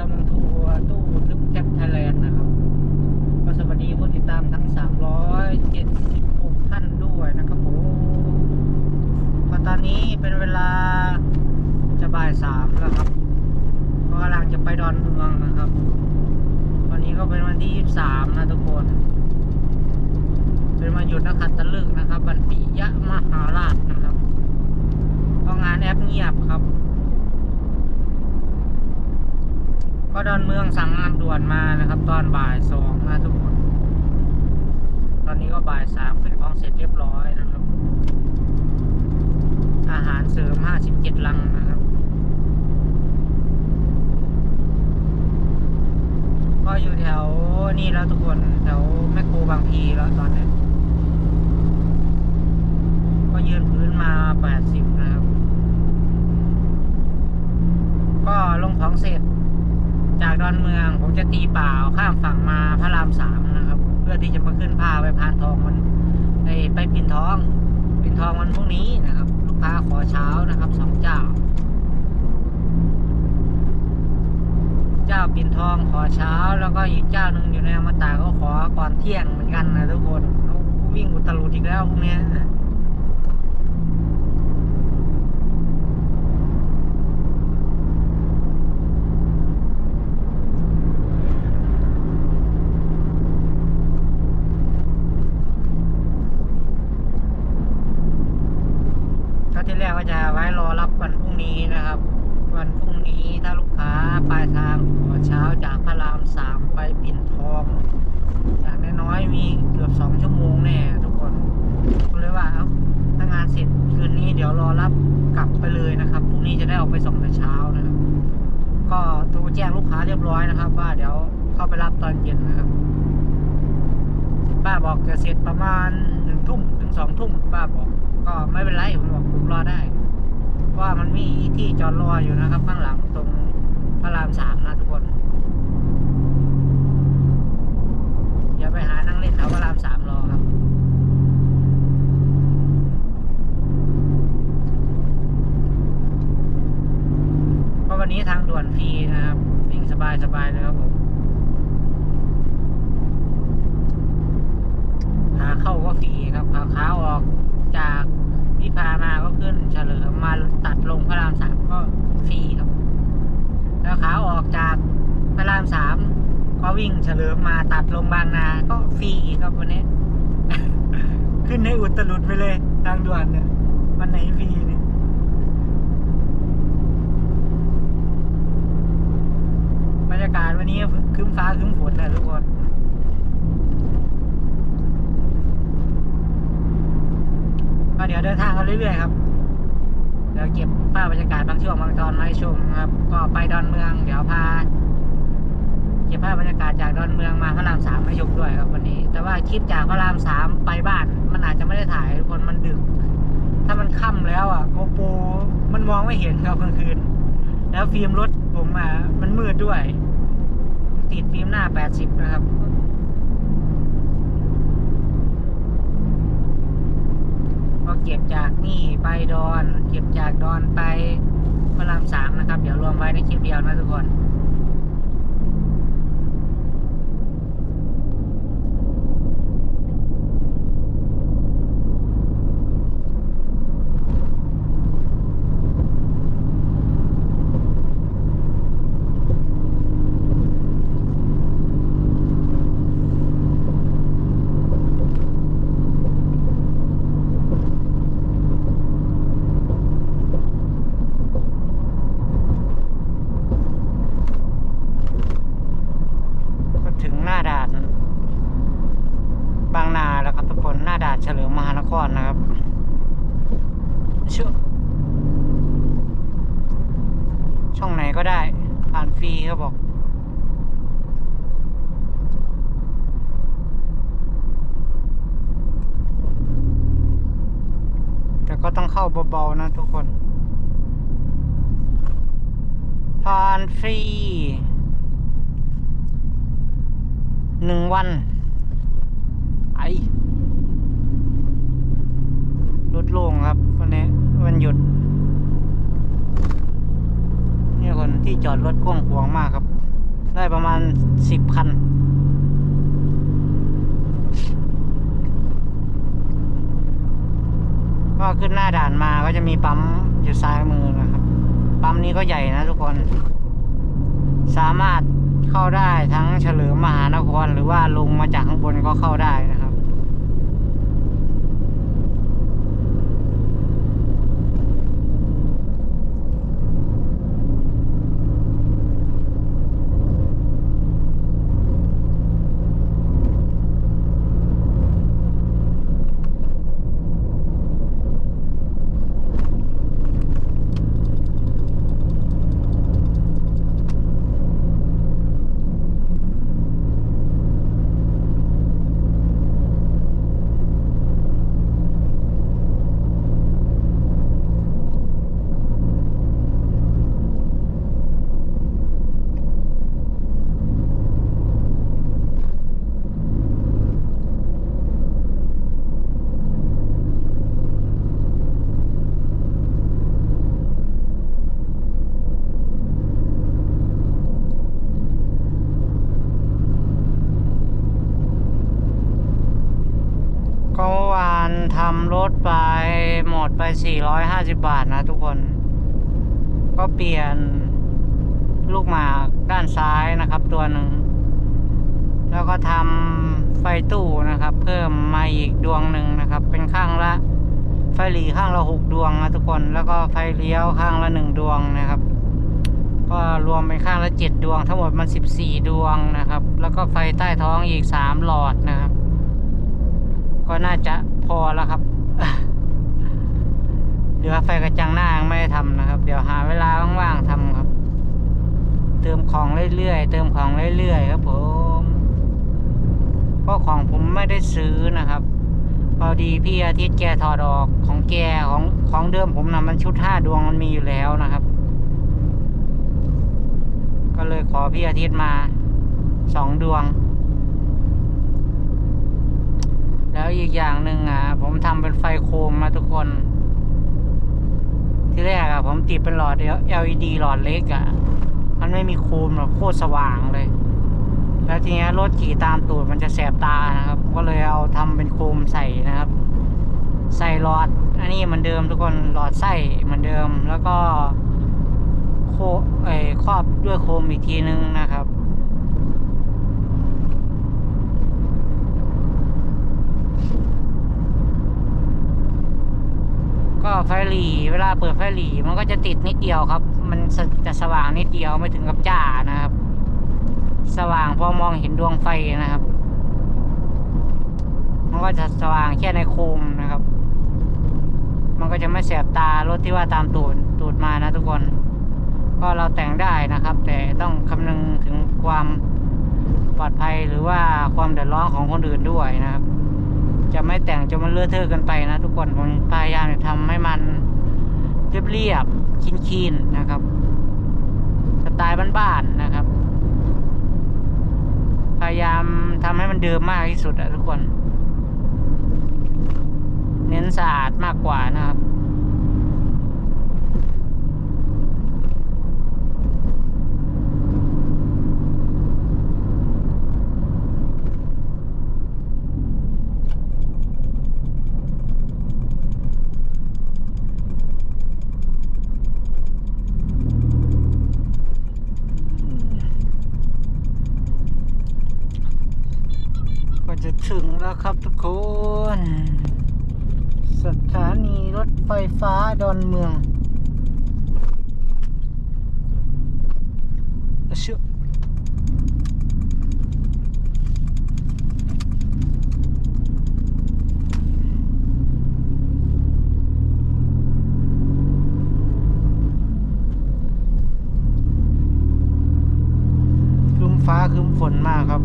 กำลังทัวร์ตู้ทึบแคปไทยแลนด์นะครับ ก็สวัสดีผู้ติดตามทั้ง 376ท่านด้วยนะครับผมก็ตอนนี้เป็นเวลาจะบ่ายสามแล้วครับก็กำลังจะไปดอนเมืองนะครับ วันนี้ก็เป็นวันที่ 23 นะทุกคน เป็นวันหยุดนักขัตฤกษ์นะครับ วันปิยะมหาราชนะครับก็งานแอปเงียบครับ ก็ดอนเมืองสั่งงานด่วนมานะครับ ตอนบ่ายสองนะทุกคน ตอนนี้ก็บ่ายสามขึ้นของเสร็จเรียบร้อยนะครับ อาหารเสริมห้าสิบเจ็ดลังนะครับ ก็ อยู่แถวนี่แล้วทุกคนแถวแมคโครบางพีแล้วตอนนี้ก็ยืนพื้นมาแปดสิบนะครับ ก็ลงของเสร็จ จากดอนเมืองผมจะตีเปล่าข้ามฝั่งมาพระรามสามนะครับ เพื่อที่จะมาขึ้นผ้าไปพานทองมันไปไปปิ่นทอง ปิ่นทองวันพรุ่งนี้นะครับ ลูกค้าขอเช้านะครับสองเจ้า เจ้าปิ่นทองขอเช้า แล้วก็อีกเจ้าหนึ่งอยู่ในอมตะก็ขอก่อนเที่ยงเหมือนกันนะทุกคนเขาวิ่งอุตลุดอีกแล้วพวกเนี้ยก็ที่แรกก็จะไว้รอรับวันพรุ่งนี้นะครับ วันพรุ่งนี้ถ้าลูกค้าปลายทางหัวเช้าจากพระรามสามไปปิ่นทอง อย่างน้อยๆมีเกือบสองชั่วโมงแน่ทุกคนก็เลยว่าเอาถ้างานเสร็จคืนนี้เดี๋ยวรอรับกลับไปเลยนะครับพรุ่งนี้จะได้ออกไปส่งแต่เช้านะครับก็โทรแจ้งลูกค้าเรียบร้อยนะครับ ว่าเดี๋ยวเข้าไปรับตอนเย็นนะครับป้าบอกจะเสร็จประมาณหนึ่งทุ่มถึงสองทุ่มป้าบอก ก็ไม่เป็นไรผมบอกผมรอได้ ว่ามันมีที่จอดรออยู่นะครับ ข้างหลังตรงพระรามสามนะทุกคนอย่าไปหานั่งเล่นแถวพระรามสามรอครับเพราะวันนี้ทางด่วนฟรีนะครับวิ่งสบายสบายๆเลยครับผมขาเข้าก็ฟรีครับขาขาออกจาก วิภามาก็ขึ้นเฉลิมมาตัดลงพระรามสามก็ฟรีครับ แล้วขาออกจากพระรามสามก็วิ่งเฉลิมมาตัดลงบางนา ก็ฟรีอีกครับวันนี้ ขึ้นให้อุตลุดไปเลยทางด่วนเนี่ยวันไหนฟรีเนี่ยบรรยากาศวันนี้คึ้มฟ้าคึ้มฝนนะทุกคน ก็เดี๋ยวเดินทางกันเรื่อยๆครับเดี๋ยวเก็บภาพบรรยากาศบางช่วงบางตอนมาให้ชมครับ ก็ไปดอนเมือง เดี๋ยวพาเก็บภาพบรรยากาศจากดอนเมืองมาพระรามสามให้ชมด้วยครับวันนี้ แต่ว่าคลิปจากพระรามสามไปบ้าน มันอาจจะไม่ได้ถ่ายทุกคนมันดึก ถ้ามันค่ำแล้วอะโกโปมันมองไม่เห็นครับกลางคืน แล้วฟิล์มรถผมอะมันมืดด้วย ติดฟิล์มหน้า 80 นะครับ ก็เก็บจากนี่ไปดอน เก็บจากดอนไปพระรามสามนะครับ เดี๋ยวรวมไว้ในคลิปเดียวนะทุกคน ก็ถึงหน้าด่าน บางนาแล้วครับทุกคนหน้าด่านเฉลิมมหานครนะครับเชื่อช่องไหนก็ได้ ผ่านฟรีเขาบอก แต่ก็ต้องเข้าเบาๆนะทุกคน ผ่านฟรี หนึ่งวัน ไอรถโล่งครับ วันนี้วันหยุด นี่คน ที่จอดรถกว้างขวางมากครับ ได้ประมาณสิบคัน ก็ขึ้นหน้าด่านมาก็จะมีปั๊มอยู่ซ้ายมือนะครับ ปั๊มนี้ก็ใหญ่นะทุกคน สามารถเข้าได้ทั้งเฉลิมมหานครหรือว่าลงมาจากข้างบนก็เข้าได้นะครับ ก็วานทำรถไปหมดไป 450บาทนะทุกคน ก็เปลี่ยนลูกหมากด้านซ้ายนะครับตัวหนึ่ง แล้วก็ทำไฟตู้นะครับ เพิ่มมาอีกดวงหนึ่งนะครับ เป็นข้างละ ไฟหลีข้างละหกดวงนะทุกคน แล้วก็ไฟเลี้ยวข้างละหนึ่งดวงนะครับ ก็รวมเป็นข้างละเจ็ดดวง ทั้งหมดมันสิบสี่ดวงนะครับ แล้วก็ไฟใต้ท้องอีกสามหลอดนะครับ ก็น่าจะพอแล้วครับ เดี๋ยวไฟกระจังหน้ายังไม่ได้ทำนะครับ เดี๋ยวหาเวลาว่างๆทำครับ เติมของเรื่อยๆเติมของเรื่อยๆครับผมเพราะของผมไม่ได้ซื้อนะครับพอดีพี่อาทิตย์แกถอดออกของแกของของเดิมผมนะมันชุดห้าดวงมันมีอยู่แล้วนะครับ ก็เลยขอพี่อาทิตย์มาสองดวง แล้วอีกอย่างหนึ่งอะผมทำเป็นไฟโคมมาทุกคน ที่แรกอะผมติดเป็นหลอด LED หลอดเล็กอะมันไม่มีโคมหรอกโคตรสว่างเลย แล้วทีนี้รถขี่ตามตูดมันจะแสบตานะครับ ก็เลยเอาทำเป็นโคมใส่นะครับ ใส่หลอด อันนี้เหมือนเดิมทุกคนหลอดไส้เหมือนเดิม แล้วก็โคเอ้ครอบด้วยโคมอีกทีนึงนะครับ ก็ไฟหลีเวลาเปิดไฟหลีมันก็จะติดนิดเดียวครับ มันจะสว่างนิดเดียวไม่ถึงกับจ้านะครับ สว่างพอมองเห็นดวงไฟนะครับ มันก็จะสว่างแค่ในโคมนะครับ มันก็จะไม่แสบตารถที่ว่าตามตูดตูดมานะทุกคน ก็เราแต่งได้นะครับ แต่ต้องคำนึงถึงความปลอดภัยหรือว่าความเดือดร้อนของคนอื่นด้วยนะครับ จะไม่แต่งจนมันเลอะเทอะกันไปนะทุกคนผมพยายามจะทำให้มันเรียบๆคีนๆนะครับสไตล์บ้านๆนะครับ พยายามทำให้มันเดิมมากที่สุดอะทุกคน เน้นสะอาดมากกว่านะครับ ก็จะถึงแล้วครับทุกคน สถานีรถไฟฟ้าดอนเมือง เชื่อครึ้มฟ้าครึ้มฝนมากครั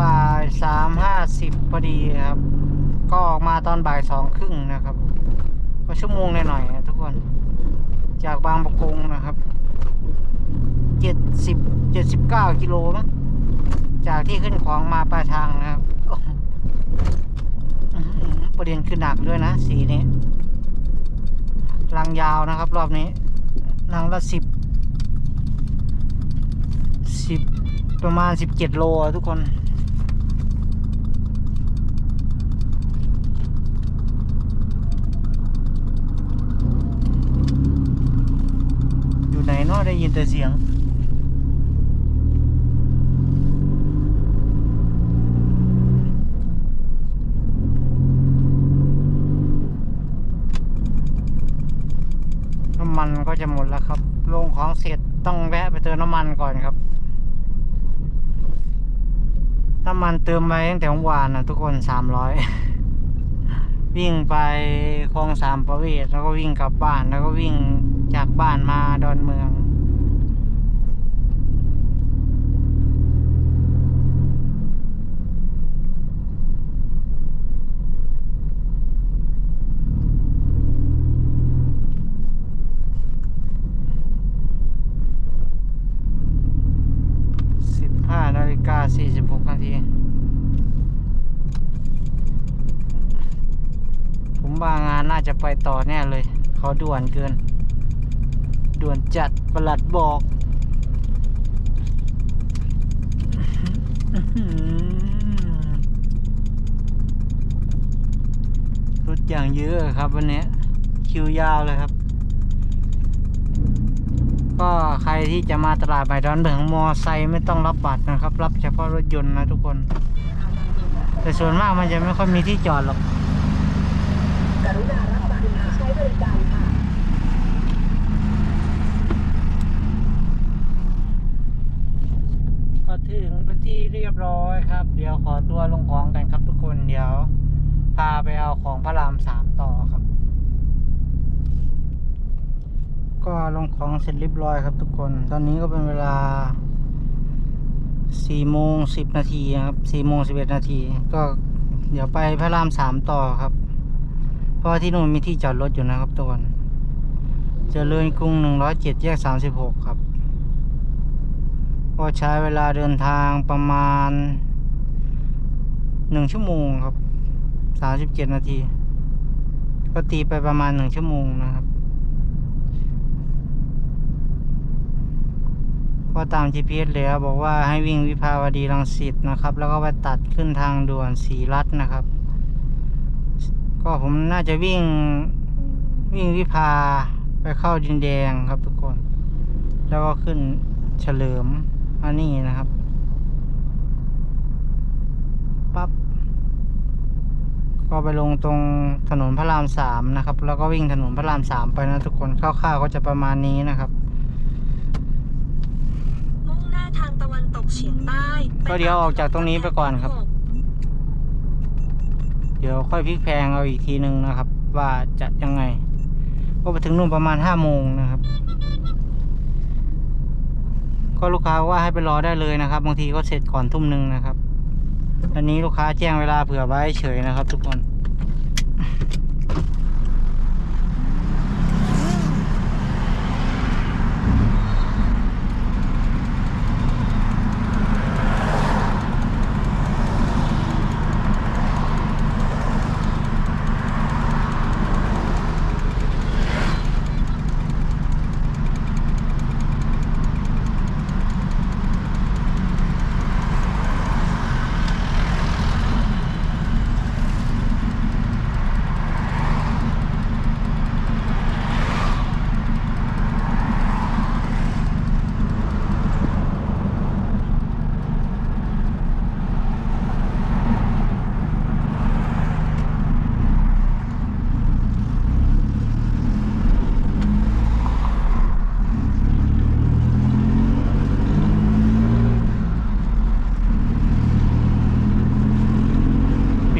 บ่ายสามห้าสิบพอดีครับ ก็ออกมาตอนบ่ายสองครึ่งนะครับ ก็ชั่วโมงหน่อยๆนะทุกคน จากบางประกงนะครับเจ็ดสิบเจ็ดสิบเก้ากิโลมั้งจากที่ขึ้นของมาปลายทางนะครับประเด็นคือหนักด้วยนะ สีนี้ลังยาวนะครับ รอบนี้ลังละสิบสิบประมาณสิบเจ็ดโลทุกคน อยู่ ไหนเนาได้ยินแต่เสียงน้ำมันก็จะหมดแล้วครับ ลงของเสร็จต้องแวะไปเติมน้ำมันก่อนครับ น้ำมันเติมไปตั้งแต่เมื่อวานนะทุกคนสามร้อยวิ่งไปคลองสามประเวศแล้วก็วิ่งกลับบ้านแล้วก็วิ่งจากบ้านมาดอนเมือง สิบห้านาฬิกาสี่สิบหกนาที ผมว่างานน่าจะไป ต่อแน่เลยเขาด่วนเกิน ด่วนจัดประหลัดบอกรถอย่างเยอะครับวันนี้คิวยาวเลยครับ ก็ใครที่จะมาตลาดใหม่ดอนเมืองมอไซค์ไม่ต้องรับบัตรนะครับ รับเฉพาะรถยนต์นะทุกคน แต่ส่วนมากมันจะไม่ค่อยมีที่จอดหรอก ใช้บริการค่ะ ก็ถึงเป็นที่เรียบร้อยครับ เดี๋ยวขอตัวลงของกันครับทุกคนเดี๋ยวพาไปเอาของพระรามสามต่อครับ ก็ลงของเสร็จเรียบร้อยครับทุกคน ตอนนี้ก็เป็นเวลาสี่โมงสิบนาทีครับสี่โมงสิบเอ็ดนาทีก็เดี๋ยวไปพระรามสามต่อครับ เพราะว่าที่นู่นมีที่จอดรถอยู่นะครับทุกคนเจริญกรุงหนึ่งร้อยเจ็ดแยกสามสิบหกครับ ก็ใช้เวลาเดินทางประมาณหนึ่งชั่วโมงครับสามสิบเจ็ดนาที ก็ตีไปประมาณหนึ่งชั่วโมงนะครับ ก็ตาม GPS แล้วบอกว่าให้วิ่งวิภาวดีรังสิตนะครับ แล้วก็ไปตัดขึ้นทางด่วนสีรัตน์นะครับ ก็ผมน่าจะวิ่งวิ่งวิภาไปเข้าดินแดงครับทุกคน แล้วก็ขึ้นเฉลิมอันนี้นะครับปั๊บก็ไปลงตรงถนนพระรามสามนะครับ แล้วก็วิ่งถนนพระรามสามไปนะทุกคนคร่าวๆก็จะประมาณนี้นะครับมุ่งหน้าทางตะวันตกเฉียงใต้ก็เดี๋ยวออกจากตรงนี้ไปก่อนครับ เดี๋ยวค่อยพลิกแพงเอาอีกทีหนึ่งนะครับ ว่าจะยังไงก็ไปถึงนู่นประมาณห้าโมงนะครับ ก็ลูกค้าว่าให้ไปรอได้เลยนะครับ บางทีก็เสร็จก่อนทุ่มหนึ่งนะครับอันนี้ลูกค้าแจ้งเวลาเผื่อไว้เฉยนะครับ ทุกคน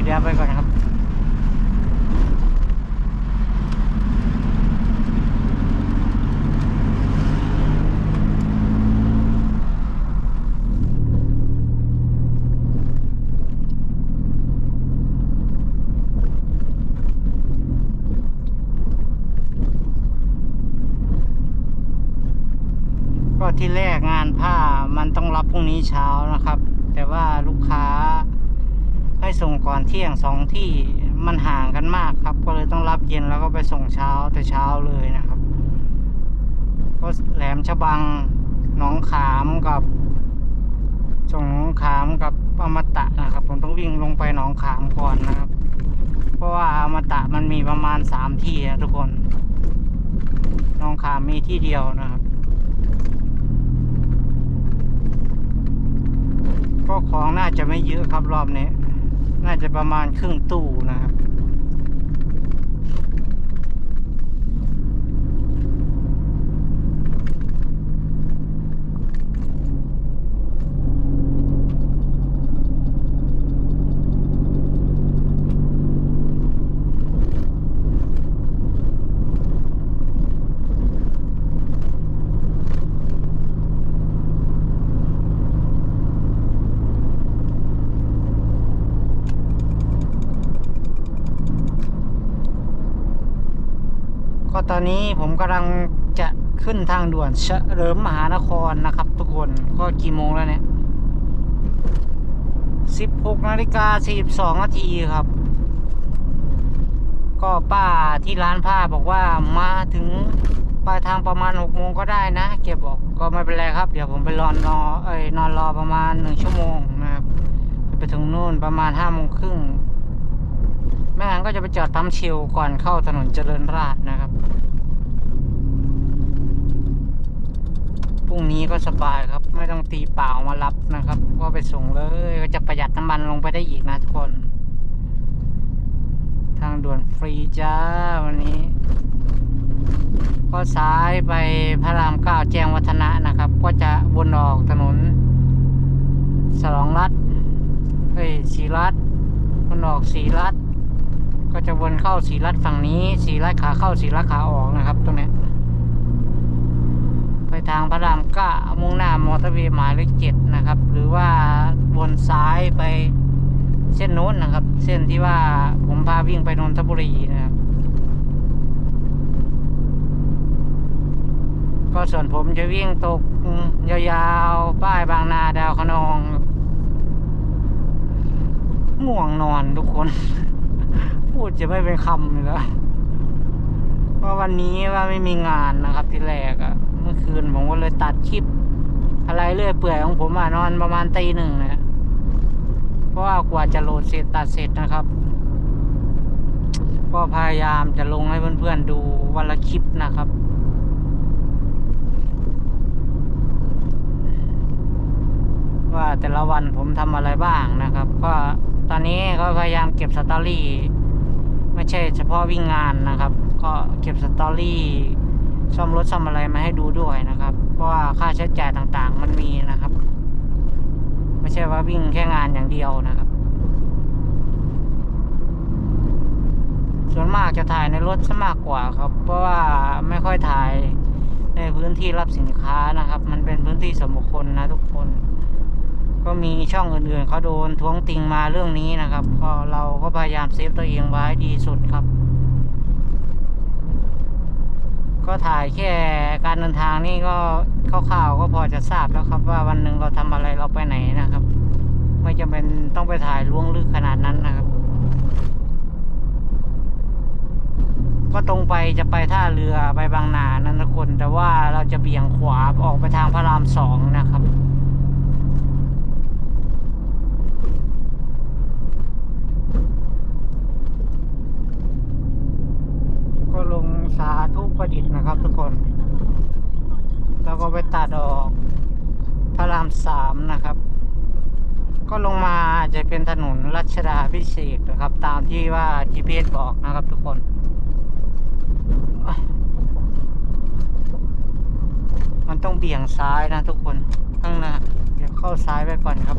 ปิดแอปไปก่อนครับ ก็ที่แรกงานผ้ามันต้องรับพรุ่งนี้เช้านะครับ แต่ว่าลูกค้า ให้ ให้ส่งก่อนเที่ยงสองที่มันห่างกันมากครับ ก็เลยต้องรับเย็นแล้วก็ไปส่งเช้าแต่เช้าเลยนะครับ ก็แหล มฉบังหนองขามกับส่งหนองขามกับอมตะนะครับ ผมต้องวิ่งลงไปหนองขามก่อนนะครับ เพราะว่าอมตะมันมีประมาณสามที่นะทุกคนหนองขามมีที่เดียวนะครับ ก็ของน่าจะไม่เยอะครับรอบนี้ น่าจะประมาณครึ่งตู้นะครับ ก็ ตอนนี้ผมกำลังจะขึ้นทางด่วนเฉลิมมหานครนะครับ ทุกคนก็กี่โมงแล้วเนี่ย16นาฬิกา42นาทีครับ ก็ป้าที่ร้านผ้าบอกว่ามาถึงปลายทางประมาณ6โมงก็ได้นะ เก็บบอกก็ไม่เป็นไรครับ เดี๋ยวผมไปรอนรอเอ้ยนอนรอประมาณ1ชั่วโมงนะครับไปถึงนู่นประมาณ5โมงครึ่งไม่งั้นก็จะไปจอดปั๊มเชลก่อนเข้าถนนเจริญราษนะครับ พรุ่งนี้ก็สบายครับ ไม่ต้องตีเปล่ามารับนะครับ ก็ไปส่งเลยก็จะประหยัดน้ำมันลงไปได้อีกนะทุกคน ทางด่วนฟรีจ้าวันนี้ ก็ซ้ายไปพระรามเก้าแจ้งวัฒนะนะครับ ก็จะวนออกถนน สลองรัฐเฮ้ยสีรัฐวนออกสีรัฐก็จะวนเข้าสีรัฐฝั่งนี้สีรัฐขาเข้าสีรัฐขาออกนะครับ ตรงเนี้ย ทางพระรามเก้ามุ่งหน้ามอเตอร์เวย์หมายเลขเจ็ดนะครับ หรือว่าวนซ้ายไปเส้นโน้นนะครับ เส้นที่ว่าผมพาวิ่งไปนนทบุรีนะครับ ก็ส่วนผมจะวิ่งตกยาวๆ ป้ายบางนาดาวคะนองง่วงนอนทุกคน พูดจะไม่เป็นคำเลยแล้วว่าวันนี้ว่าไม่มีงานนะครับที่แรกอะ มื่อคืนผมก็เลยตัดคลิป อะไรเรื่อยเปื่อยของผมอะนอนประมาณตีหนึ่งนะเพราะว่ากว่าจะโหลดเสร็จตัดเสร็จนะครับ ก็พยายามจะลงให้เพื่อนๆดูวันละคลิปนะครับว่าแต่ละวันผมทำอะไรบ้างนะครับ ก็ตอนนี้ก็พยายามเก็บสตอรี่ ไม่ใช่เฉพาะวิ่งงานนะครับ ก็เก็บสตอรี่ ซ่อมรถซ่อมอะไรมาให้ดูด้วยนะครับ เพราะว่าค่าใช้จ่ายต่างๆ มันมีนะครับ ไม่ใช่ว่าวิ่งแค่งานอย่างเดียวนะครับ ส่วนมากจะถ่ายในรถซะมากกว่าครับ เพราะว่าไม่ค่อยถ่ายในพื้นที่รับสินค้านะครับ มันเป็นพื้นที่ส่วนบุคคลนะทุกคน ก็มีช่องอื่นๆเขาโดนท้วงติงมาเรื่องนี้นะครับ ก็เราก็พยายามเซฟตัวเองไว้ดีสุดครับ ก็ ถ่ายแค่การเดินทางนี่ก็คร่าวๆก็พอจะทราบแล้วครับ ว่าวันหนึ่งเราทำอะไรเราไปไหนนะครับ ไม่จำเป็นต้องไปถ่ายล่วงลึกขนาดนั้นนะครับ ก็ตรงไปจะไปท่าเรือไปบางนานั่นทุกคน แต่ว่าเราจะเบี่ยงขวาออกไปทางพระรามสองนะครับ ก็ลง สาธุประดิษฐ์นะครับทุกคน แล้วก็ไปตัดออกพระรามสามนะครับ ก็ลงมาจะเป็นถนนรัชดาพิเศษนะครับ ตามที่ว่า GPS บอกนะครับทุกคนมันต้องเบี่ยงซ้ายนะทุกคน ข้างหน้า เดี๋ยวเข้าซ้ายไปก่อนครับ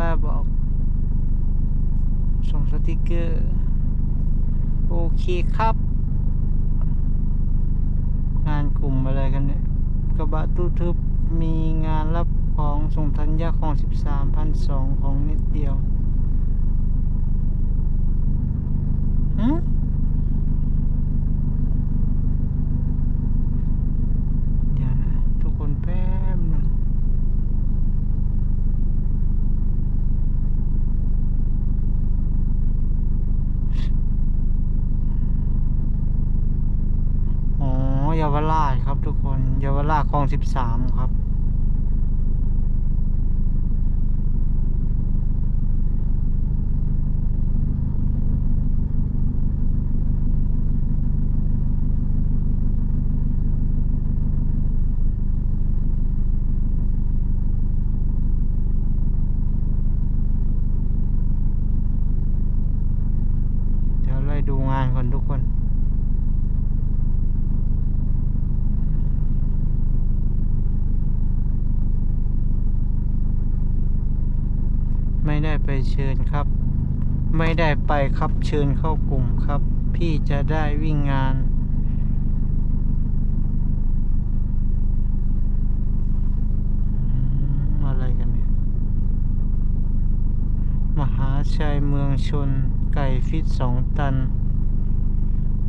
ป้าบอกส่งสติกเกอร์ โอเคครับ งานกลุ่มอะไรกันเนี่ย กระบะตู้ทึบมีงานรับของส่งทัญญาของสิบสามพันสองของนิดเดียว อืม 93 ครับ ชิญครับ ไม่ได้ไปครับเชิญเข้ากลุ่มครับ พี่จะได้วิ่งงาน อะไรกันเนี่ย มหาชัยเมืองชน ไก่ฟิตสองตัน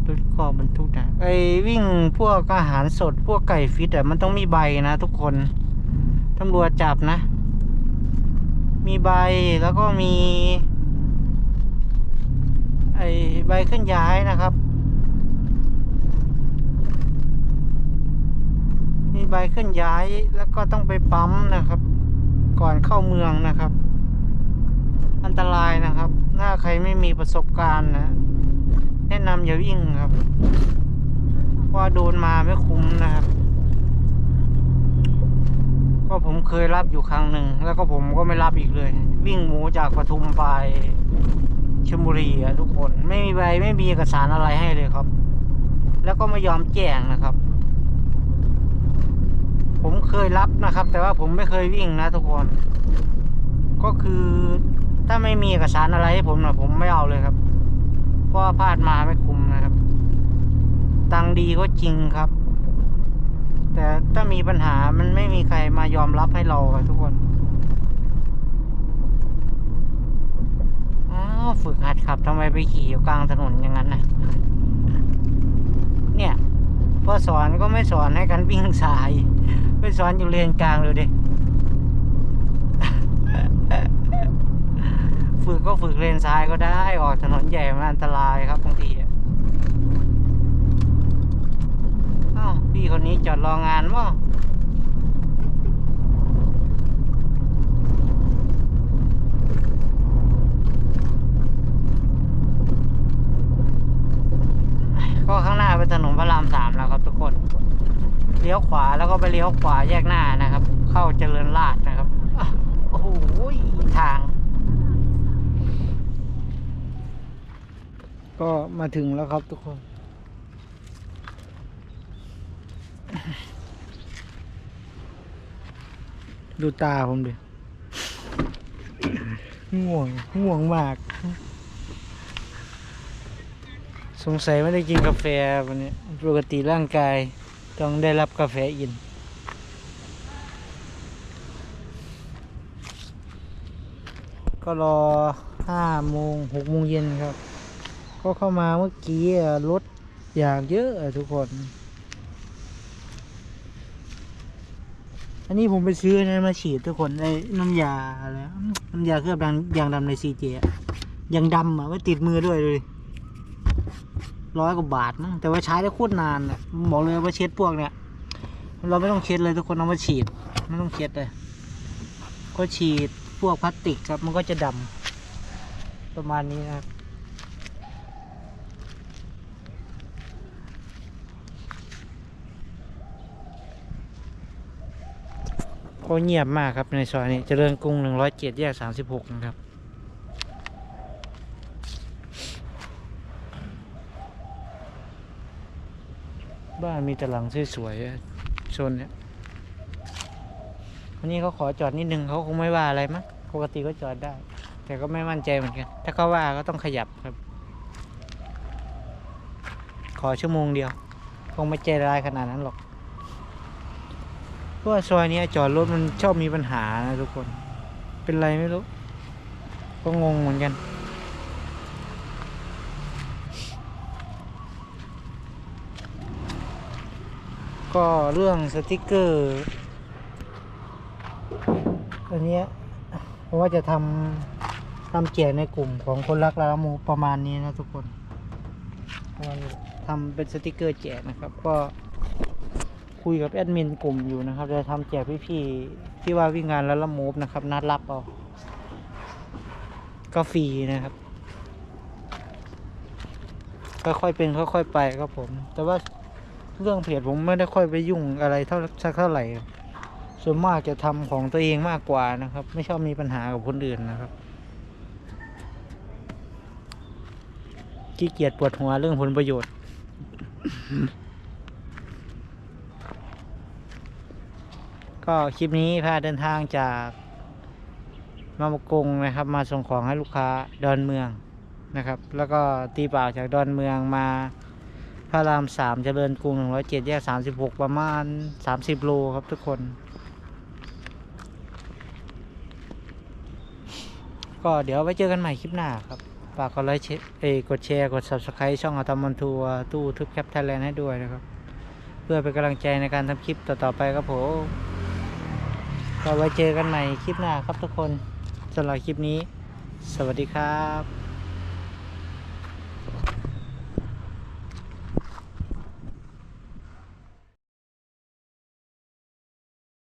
รถกอบรรทุกนะไอ้วิ่งพวกอาหารสดพวกไก่ฟิตอะมันต้องมีใบนะทุกคนตำรวจจับนะ มีใบแล้วก็มี ไอ้ใบเคลื่อนย้ายนะครับ มีใบเคลื่อนย้ายแล้วก็ต้องไปปั๊มนะครับ ก่อนเข้าเมืองนะครับ อันตรายนะครับ ถ้าใครไม่มีประสบการณ์นะ แนะนำอย่าวิ่งครับ ว่าโดนมาไม่คุ้มนะครับ ก็ผมเคยรับอยู่ครั้งหนึ่ง แล้วก็ผมก็ไม่รับอีกเลย วิ่งหมูจากปทุมไปชลบุรีอะทุกคน ไม่มีใบไม่มีเอกสารอะไรให้เลยครับ แล้วก็ไม่ยอมแจ้งนะครับ ผมเคยรับนะครับ แต่ว่าผมไม่เคยวิ่งนะทุกคน ก็คือถ้าไม่มีเอกสารอะไรให้ผมนะผมไม่เอาเลยครับเพราะพลาดมาไม่คุ้มนะครับ ตังดีก็จริงครับ แต่ถ้ามีปัญหามันไม่มีใครมายอมรับให้เราครับทุกคน อ้าว ฝึกหัดขับทำไมไปขี่อยู่กลางถนนอย่างนั้นนะเนี่ยพอสอนก็ไม่สอนให้กันวิ่งสาย ไปสอนอยู่เลนกลางเลยดิฝึกก็ฝึกเลนซ้ายก็ได้ออกถนนใหญ่มันอันตรายครับบางทีอะอ้าว พี่คนนี้จอดรองานมั้งก็ข้างหน้าเป็นถนนพระรามสามแล้วครับทุกคน เลี้ยวขวาแล้วก็ไปเลี้ยวขวาแยกหน้านะครับ เข้าเจริญราษนะครับ โอ้โหทาง ก็มาถึงแล้วครับทุกคน ดูตาผมดิง่วงง่วงมาก สงสัยไม่ได้กินกาแฟวันนี้ปกติร่างกายต้องได้รับกาแฟอิน ก็รอห้าโมงหกโมงเย็นครับ ก็เข้ามาเมื่อกี้รถอย่างเยอะทุกคน อันนี้ผมไปซื้อนะมาฉีดทุกคนไอ้น้ำยาอะไรน้ำยาเคลือบยางยางดำในซีเจยางดำอะไว้ติดมือด้วยเลยร้อยกว่าบาทมั้งแต่ว่าใช้ได้โคตรนานอะบอกเลยว่าเช็ดพวกเนี้ยเราไม่ต้องเช็ดเลยทุกคนเอามาฉีด ไม่ต้องเช็ดเลย ก็ฉีดพวกพลาสติกครับมันก็จะดำประมาณนี้นะครับ ก็เงียบมากครับในซอยนี้เจริญกรุงหนึ่งร้อยเจ็ดแยกสามสิบหกนะครับ บ้านมีแต่หลังสวยๆโซนเนี้ยวันนี้เขาขอจอดนิดนึงเขาคงไม่ว่าอะไรมั้งปกติก็จอดได้ แต่ก็ไม่มั่นใจเหมือนกัน ถ้าเขาว่าก็ต้องขยับครับ ขอชั่วโมงเดียว คงไม่ใจร้ายขนาดนั้นหรอก เพราะว่าซอยนี้จอดรถมันชอบมีปัญหานะทุกคน เป็นไรไม่รู้ ก็งงเหมือนกันก็เรื่องสติกเกอร์อันนี้ผมว่าจะทำทำแจกในกลุ่มของคนรักลาลมูประมาณนี้นะทุกคนทำเป็นสติกเกอร์แจกนะครับ ก็ คุยกับแอดมินกลุ่มอยู่นะครับจะทำแจกพี่ๆที่ว่าวิ่งงานแล้วละมูฟนะครับ นัดรับเอาก็ฟรีนะครับค่อยๆเป็นค่อยๆไปครับผม แต่ว่าเรื่องเพจผมไม่ได้ค่อยไปยุ่งอะไรเท่าสักเท่าไหร่ ส่วนมากจะทำของตัวเองมากกว่านะครับ ไม่ชอบมีปัญหากับคนอื่นนะครับขี้เกียจปวดหัวเรื่องผลประโยชน์ ก็คลิปนี้พาเดินทางจากมาบกงนะครับ มาส่งของให้ลูกค้าดอนเมืองนะครับ แล้วก็ตีเปล่าจากดอนเมืองมาพระรามสามเจริญกรุงหนึ่งร้อยเจ็ดแยกสามสิบหกประมาณสามสิบโลครับทุกคน ก็เดี๋ยวไว้เจอกันใหม่คลิปหน้าครับฝากกดไลค์เอกดแชร์ กด subscribe ช่องอัตมันทัวร์ตู้ทึบแคปไทยแลนด์ให้ด้วยนะครับ เพื่อเป็นกำลังใจในการทำคลิปต่อ ๆ ไปครับผม ก็ไว้เจอกันใหม่คลิปหน้าครับทุกคนสำหรับคลิปนี้ สวัสดีครับ